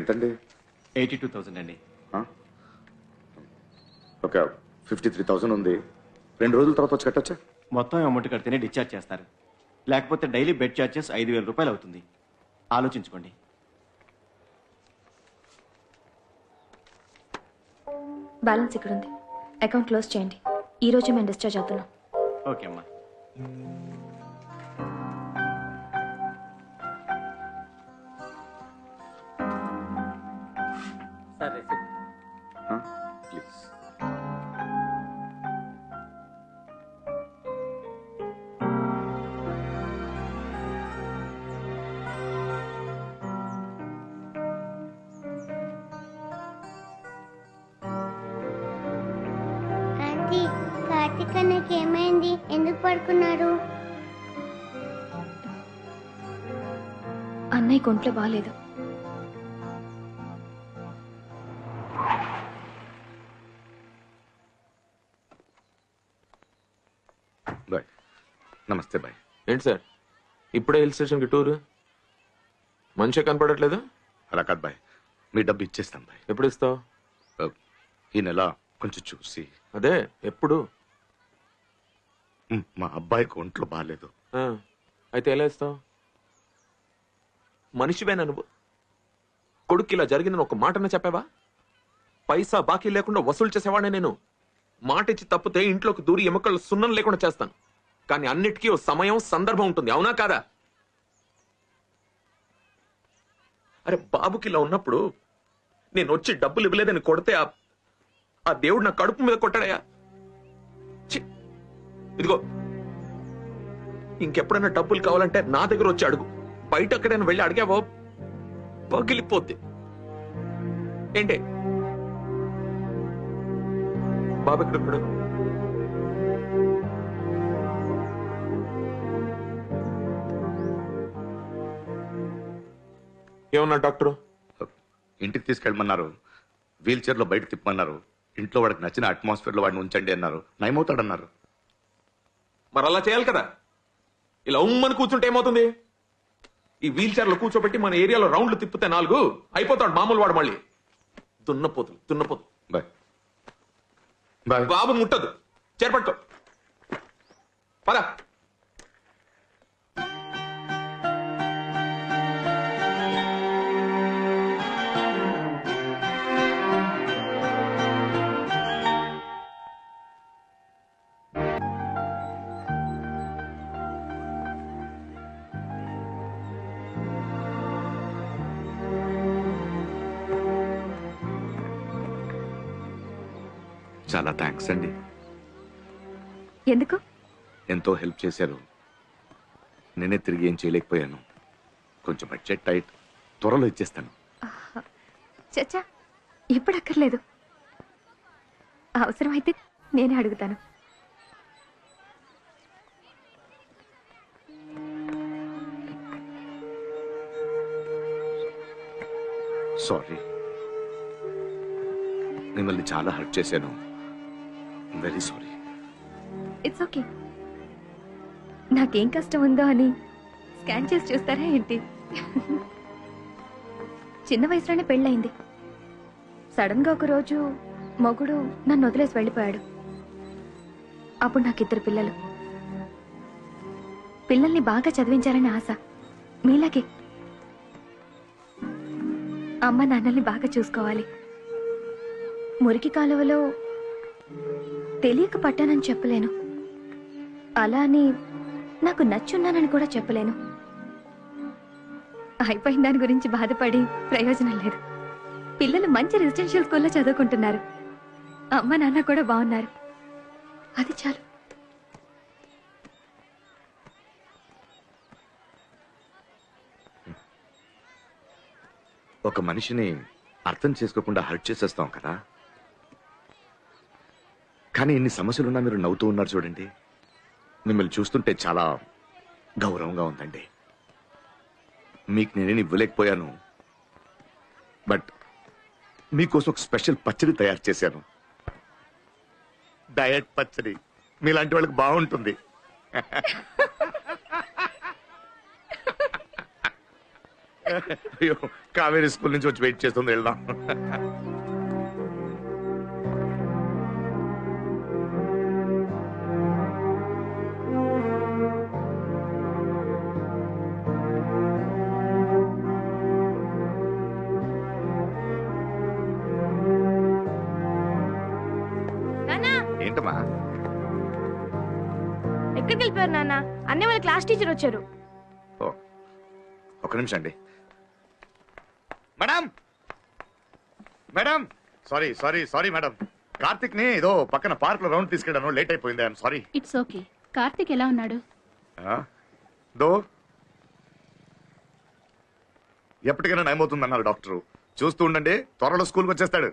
ఎంతండి eighty two thousand అండి? ఒక ఫిఫ్టీ త్రీ థౌసండ్ ఉంది. రెండు రోజుల తర్వాత వచ్చి కట్టొచ్చా? మొత్తం అమౌంట్ కడితేనే డిశ్చార్జ్ చేస్తారు. లేకపోతే డైలీ బెడ్ ఛార్జెస్ ఐదు వేల రూపాయలు అవుతుంది. ఆలోచించుకోండి. బ్యాలెన్స్ ఇక్కడ ఉంది అకౌంట్ క్లోజ్ చేయండి. ఈ రోజు మేము డిశ్చార్జ్ అవుతున్నాం. ఓకే అమ్మా. ప్లీజ్. ఆంటీ కార్తీక్ అన్నకి ఏమైంది ఎందుకు పడుకున్నారు? అన్నయ్య ఒంట్లో బాగాలేదు ఏంటి సార్? ఇప్పుడే హిల్ స్టేషన్కి టూర్? మంచిగా కనపడట్లేదు? అలా కాదు బాయ్. మీ డబ్బు ఇచ్చేస్తాను బాయ్. ఎప్పుడు ఇస్తావు? ఈ నెల కొంచెం చూసి. అదే ఎప్పుడు? ఉమ్, మా అబ్బాయికి ఒంట్లో బాగాలేదు. ఆ, అయితే ఎలా ఇస్తావు? మనిషివేనా నువ్వు కొడుకు ఇలా జరిగిందని ఒక మాటనే చెప్పావా? పైసా బాకీ లేకుండా వసూలు చేసేవాడే నేను. మాట ఇచ్చి తప్పితే ఇంట్లోకి దూరి ఎముకలు సున్నం లేకుండా చేస్తాను. కానీ అన్నిటికీ ఓ సమయం సందర్భం ఉంటుంది. అవునా కాదా? అరే బాబుకి ఇలా ఉన్నప్పుడు నేను వచ్చి డబ్బులు ఇవ్వలేదని కొడితే ఆ ఆ దేవుడు నా కడుపు మీద కొట్టాడయా ఛీ! ఇదిగో ఇంకెప్పుడైనా డబ్బులు కావాలంటే నా దగ్గర వచ్చి అడుగు. బయట ఎక్కడైనా వెళ్ళి అడిగావో? పగిలిపోద్ది ఏంటి? బాబు ఎక్కడున్నాడు ఏమన్నా డాక్టరు? ఇంటికి తీసుకెళ్ళమన్నారు. వీల్ చైర్లో బయట తిప్పమన్నారు. ఇంట్లో వాడికి నచ్చిన అట్మాస్ఫియర్లో వాడిని ఉంచండి అన్నారు. నయమవుతాడన్నారు. మరి అలా చేయాలి కదా. ఇలా ఉమ్మని కూర్చుంటే ఏమవుతుంది? ఈ వీల్ చైర్లో కూర్చోబెట్టి మన ఏరియాలో రౌండ్లు తిప్పితే నాలుగు అయిపోతాడు మామూలు వాడు మళ్ళీ. దున్నపోతులు దున్నపోతు బాయ్. బాయ్. బాబు ముట్టదు. చేరపట్టుకో పద. చాలా థ్యాంక్స్ అండి. ఎందుకు? ఎంతో హెల్ప్ చేశారు. నేనే తిరిగి ఏం చేయలేకపోయాను. కొంచెం బడ్జెట్ టైట్ త్వరలో ఇచ్చేస్తాను. చచ్చా ఇప్పుడు అక్కర్లేదు. అవసరమైతే నేనే అడుగుతాను. సారీ మిమ్మల్ని చాలా హర్ట్ చేశాను. వెరీ సారీ ఇట్స్ ఓకే నాకేం కష్టం ఉందో అని స్కాన్ చేసి చూస్తారా ఏంటి? చిన్న వయసులోనే పెళ్ళయింది. సడన్గా ఒక రోజు మొగుడు నన్ను వదిలేసి వెళ్ళిపోయాడు. అప్పుడు నాకు ఇద్దరు పిల్లలు. పిల్లల్ని బాగా చదివించాలని ఆశ. మీలాగే అమ్మ నాన్నల్ని బాగా చూసుకోవాలి. మురికి కాలువలో తెలియక పట్టానని చెప్పలేను. అలా అని నాకు నచ్చున్నానని కూడా చెప్పలేను. అయిపోయిన దాని గురించి బాధపడి ప్రయోజనం లేదు. పిల్లలు మంచి రెసిడెన్షియల్ స్కూల్లో చదువుకుంటున్నారు. అమ్మ నాన్న కూడా బాగున్నారు. అది చాలు. ఒక మనిషిని అర్థం చేసుకోకుండా హర్ట్ చేసేస్తాం కదా? కానీ ఇన్ని సమస్యలున్నా మీరు నవ్వుతూ ఉన్నారు చూడండి. మిమ్మల్ని చూస్తుంటే చాలా గౌరవంగా ఉందండి. మీకు నేనేం ఇవ్వలేకపోయాను. బట్ మీకోసం ఒక స్పెషల్ పచ్చడి తయారు చేశాను. డయట్ పచ్చడి. మీలాంటి వాళ్ళకి బాగుంటుంది. అయ్యో కావేరీ స్కూల్ నుంచి వచ్చి వెయిట్ చేస్తుంది వెళ్దాం. ఎక్కడికి వెళ్ళిపోయారు నాన్న? అన్నీ మన క్లాస్ టీచర్ వచ్చారు. ఓ ఒక నిమిషం అండి. Madam! Madam! Sorry sorry sorry madam. కార్తిక్ని ఏదో పక్కన పార్క్లో రౌండ్ తీసుకెళ్ళాను లేట్ అయిపోయింది I'm sorry. It's okay Karthik ఎలా ఉన్నాడు? దో? ఎప్పటికైనా నయమవుతుందన్నారు డాక్టర్. చూస్తూ ఉండండి త్వరలో స్కూల్కి వచ్చేస్తాడు.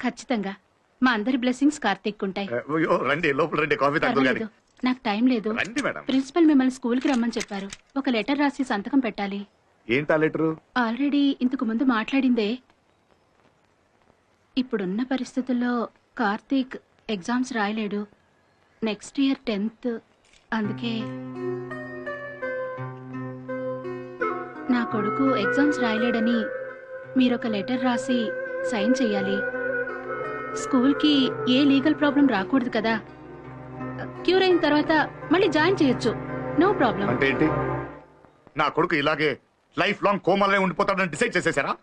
ఖచ్చితంగా. మా అందరి బ్లెస్సింగ్స్ కార్తీక్ ఉంటాయి అయ్యో రండి లోపల రండి కాఫీ తాగుతూ గాని. పర్వాలేదు నాకు టైం లేదు. రండి మేడం. ప్రిన్సిపల్ మిమ్మల్ని స్కూల్కి రమ్మని చెప్పారు. ఒక లెటర్ రాసి సంతకం పెట్టాలి. ఏంటా లెటరు? ఆల్రెడీ ఇంతకు ముందు మాట్లాడిందే. ఇప్పుడున్న పరిస్థితుల్లో Karthik exams రాయలేడు. Next year tenth. అందుకే నా కొడుకు ఎగ్జామ్స్ రాయలేడని మీరొక లెటర్ రాసి సైన్ చేయాలి స్కూల్కి ఏ లీగల్ ప్రాబ్లం రాకూడదు కదా. క్యూర్ అయిన తర్వాత మళ్ళీ జాయిన్ చేయొచ్చు. No problem. అంటే ఏంటి? నా కొడుకు ఇలాగే లైఫ్ లాంగ్ కోమాలే ఉండిపోతాడని డిసైడ్ చేసేసారా?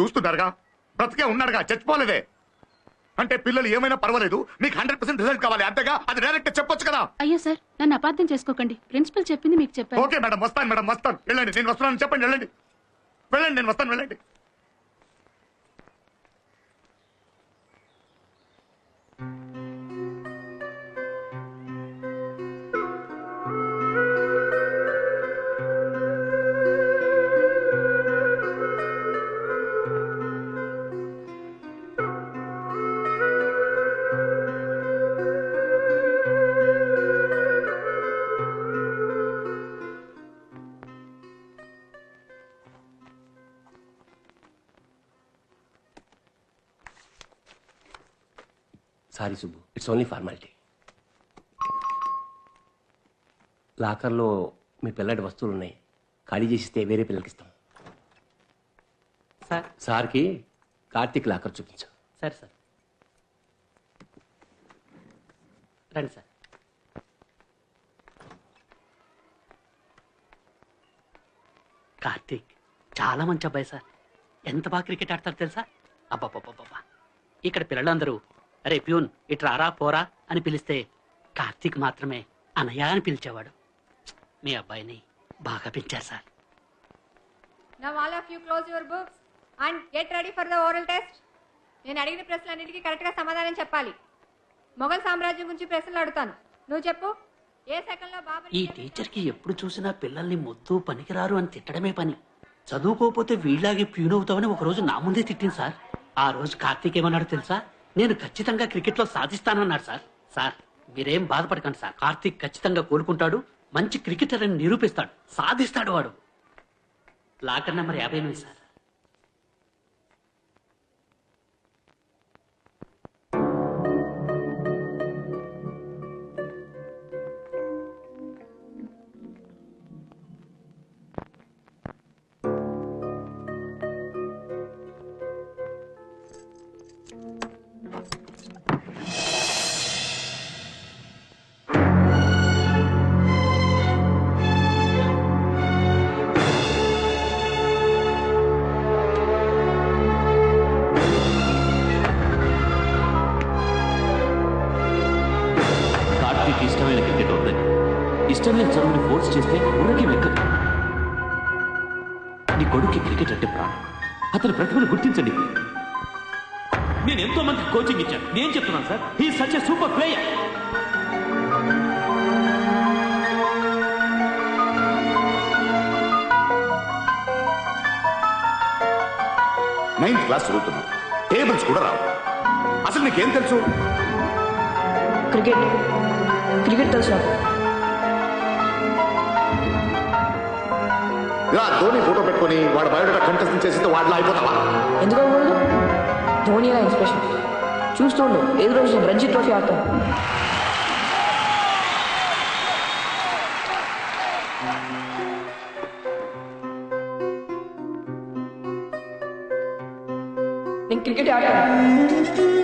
చూస్తున్నారుగా? బ్రతికే ఉన్నాడుగా? చచ్చిపోలేదే? అంటే పిల్లలు ఏమైనా పర్వాలేదు? మీకు హండ్రెడ్ పర్సెంట్ రిజల్ట్ కావాలి. అంతేగా? అది డైరెక్ట్ చెప్పొచ్చు కదా? అయ్యో సార్ నన్ను అపార్థం చేసుకోకండి. ప్రిన్సిపల్ చెప్పింది మీకు చెప్పాను. ఓకే మేడం వస్తాను మేడం వస్తాను. వెళ్ళండి నేను వస్తున్నాను. చెప్పండి వెళ్ళండి. వెళ్ళండి నేను వస్తాను వెళ్ళండి. Sorry Subbu. It's only formality లాకర్లో మీ పిల్లడి వస్తువులు ఉన్నాయి ఖాళీ చేసిస్తే వేరే పిల్లలకి ఇస్తాం. సార్. సార్కి కార్తీక్ లాకర్ చూపించు. సరే సార్. రండి సార్. కార్తీక్ చాలా మంచి అబ్బాయి సార్. ఎంత బాగా క్రికెట్ ఆడతారు తెలుసా? అబ్బాబ్బాబ్బా ఇక్కడ పిల్లలందరూ అరే ప్యూన్ ఇటు రారా పోరా అని పిలిస్తే కార్తీక్ మాత్రమే అనయ్య అని పిలిచేవాడు. మీ అబ్బాయిని బాగా పెంచారు sir. You close your books and get ready for the oral test. నేను అడిగిన ప్రశ్నలన్నిటికీ కరెక్ట్గా సమాధానం చెప్పాలి. మొఘల్ సామ్రాజ్యం గురించి ప్రశ్నలు అడుగుతాను. నువ్వు చెప్పు. ఏ సెకండ్లో బాబర్ ఈ టీచర్కి ఎప్పుడు చూసినా పిల్లల్ని మొద్దు పనికిరారు అని తిట్టడమే పని. చదువుకోకపోతే వీళ్ళలాగే ప్యూన్ అవుతామని ఒక రోజు నా ముందే తిట్టింది సార్. ఆ రోజు కార్తీక్ ఏమన్నాడు తెలుసా? నేను ఖచ్చితంగా క్రికెట్లో సాధిస్తానన్నారు సార్. సార్ మీరేం బాధపడకండి సార్. కార్తీక్ ఖచ్చితంగా కోలుకుంటాడు మంచి క్రికెటర్ అని నిరూపిస్తాడు సాధిస్తాడు వాడు. లాకర్ నెంబర్ యాభై ఎనిమిది సార్. కార్తీక్ ఇష్టమైన క్రికెట్ వద్దని ఇష్టం లేని చదువుని ఫోర్స్ చేస్తే ఊరికి వెక్కదు నీ కొడుక్కి క్రికెట్ అంటే ప్రాణం. అతని ప్రతిభను గుర్తించండి. నేను ఎంతో మంది కోచింగ్ ఇచ్చాను. నేను చెప్తున్నాను sir he such a super player ninth class చదువుతున్నావు టేబుల్స్ కూడా రావు. అసలు నీకేం తెలుసు? క్రికెట్ క్రికెట్ తెలుసా ఇలా ధోని ఫోటో పెట్టుకొని వాడు బయోడేటా కంటెస్ట్ చేసి వాడు అయిపోతావా? ఎందుకు అవ్వకూడదు? ధోని నా ఇన్స్పిరేషన్ చూస్తూ ఉండు. రోజు రంజిత్ ట్రోఫీ ఆడతాం నేను క్రికెట్ ఆడతాను.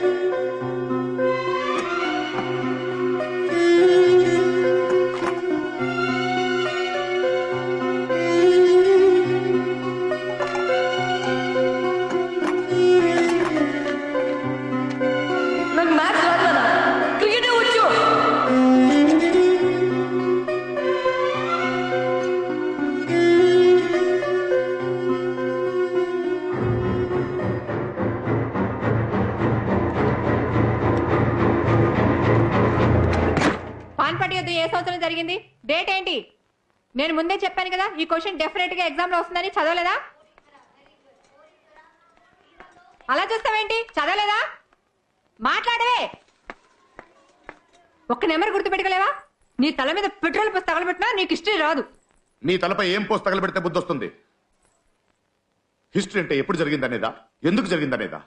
నేను ముందే చెప్పాను కదా ఈ క్వశ్చన్ డెఫినెట్గా ఎగ్జామ్లో వస్తుందని చదవలేదా? అలా చూస్తావేంటి? చదవలేదా? మాట్లాడవే! ఒక్క నెంబర్ గుర్తుపెట్టుకోలేవా? నీ తల మీద పెట్రోల్ పోసి తగలబెట్టినా నీకు హిస్టరీ రాదు. నీ తలపై ఏం పోసి తగలబెడితే బుద్ధి వస్తుంది? హిస్టరీ అంటే ఎప్పుడు జరిగిందనేదా? ఎందుకు జరిగిందనేదా?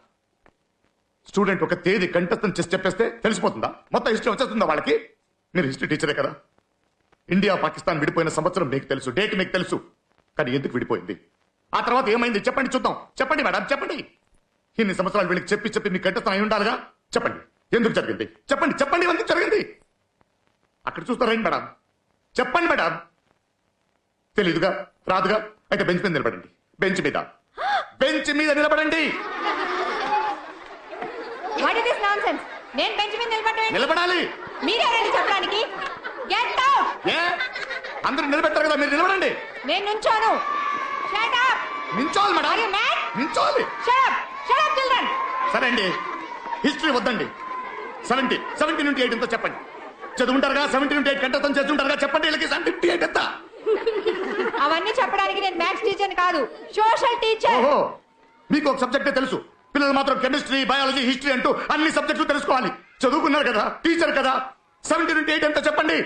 స్టూడెంట్ ఒక తేదీ కంఠస్థం చేసి చెప్పేస్తే తెలిసిపోతుందా? మొత్తం హిస్టరీ వచ్చేస్తుందా వాళ్ళకి? మీరు హిస్టరీ టీచరే కదా. ఇండియా పాకిస్తాన్ విడిపోయిన సంవత్సరం మీకు తెలుసు డేట్ మీకు తెలుసు. కానీ ఎందుకు విడిపోయింది? ఆ తర్వాత ఏమైంది? చెప్పండి చూద్దాం. చెప్పండి మేడం చెప్పండి. ఇన్ని సంవత్సరాలు వీళ్ళకి చెప్పి చెప్పి మీ కంఠస్థం అయి ఉండాలిగా? చెప్పండి. ఎందుకు జరిగింది? చెప్పండి చెప్పండి ఎందుకు జరిగింది. అక్కడ చూస్తారండి మేడం. చెప్పండి మేడం. తెలీదుగా రాదుగా? అయితే బెంచ్ మీద నిలబడండి. బెంచ్ మీద. బెంచ్ మీద నిలబడ్డా. నిలబడాలి మీరెవరండి చెప్పడానికి గెట్ అవుట్ ఏ అందరూ నిలబెట్టారు కదా మీరు నిలబడండి. నేను నుంచోను. షట్ అప్ నించోవాలి madam? నించోవాలి. Shut up shut up children సరే అండి. హిస్టరీ వద్దండి. సెవెంటీ సెవెంటీ నుండి ఎయిట్ ఎంతో చెప్పండి. చదువుంటారుగా సెవెంటీ నుండి ఎయిట్ కంటే చదువుంటారుగా చెప్పండి వీళ్ళకి సెవెంటీ ఎయిట్ ఎంత? అవన్నీ చెప్పడానికి నేను మ్యాథ్స్ టీచర్ కాదు సోషల్ టీచర్. ఓహో మీకు ఒక సబ్జెక్టే తెలుసు. పిల్లలు మాత్రం కెమిస్ట్రీ బయాలజీ హిస్టరీ అంటూ అన్ని సబ్జెక్టులు తెలుసుకోవాలి. చదువుకున్నారు కదా టీచర్ కదా. సెవెంటీ నుండి ఎయిట్ ఎంత చెప్పండి?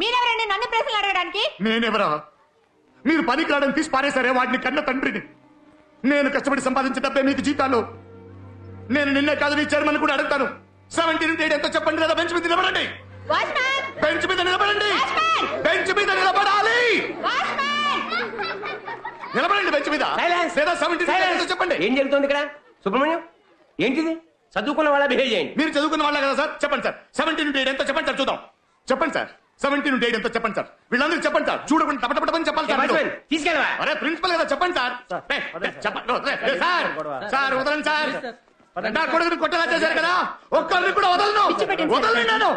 మీరెవరండి నన్ను ప్రశ్నలు అడగడానికి? నేనెవరా? మీరు పనికి రావడం తీసి పారేశారే వాడిని కన్న తండ్రిని. నేను కష్టపడి సంపాదించిన డబ్బే మీకు జీతాలు. నేను నిన్నే కాదు నీ చైర్మన్ కూడా అడుగుతాను. సెవెంటీ నుండి ఎయిట్ ఎంత చెప్పండి లేదా బెంచ్ మీద నిలబడండి. బెంచ్ మీద నిలబడండి! బెంచ్ మీద నిలబడాలి. నిలబడండి బెంచ్ మీద! లేదా సెవెంటీ! చెప్పండి. ఏం జరుగుతుంది ఇక్కడ? సుబ్రహ్మణ్యం ఏంటిది? చదువుకున్న వాళ్ళ బిహేవ్ చేయండి. మీరు చదువుకున్న వాళ్ళే కదా సార్? చెప్పండి సార్. సెవెంటీ నుండి ఎయిట్ ఎంత చెప్పండి సార్ చూద్దాం. చెప్పండి సార్. సెవెంటీ నుండి ఎయిట్ ఎంత చెప్పండి సార్. వీళ్ళందరూ చెప్పండి సార్. చూడకుండా టపటపటమని చెప్పాలి సార్ మీరు. తీసుకెళ్ళవా? అరే ప్రిన్సిపల్ కదా చెప్పండి సార్. చెప్పండి. సార్. సార్. వదలండి సార్. నా కొడుకుని కొట్టేలా చేశారు కదా. ఒక్కరిని కూడా వదలను. వదలను నేను.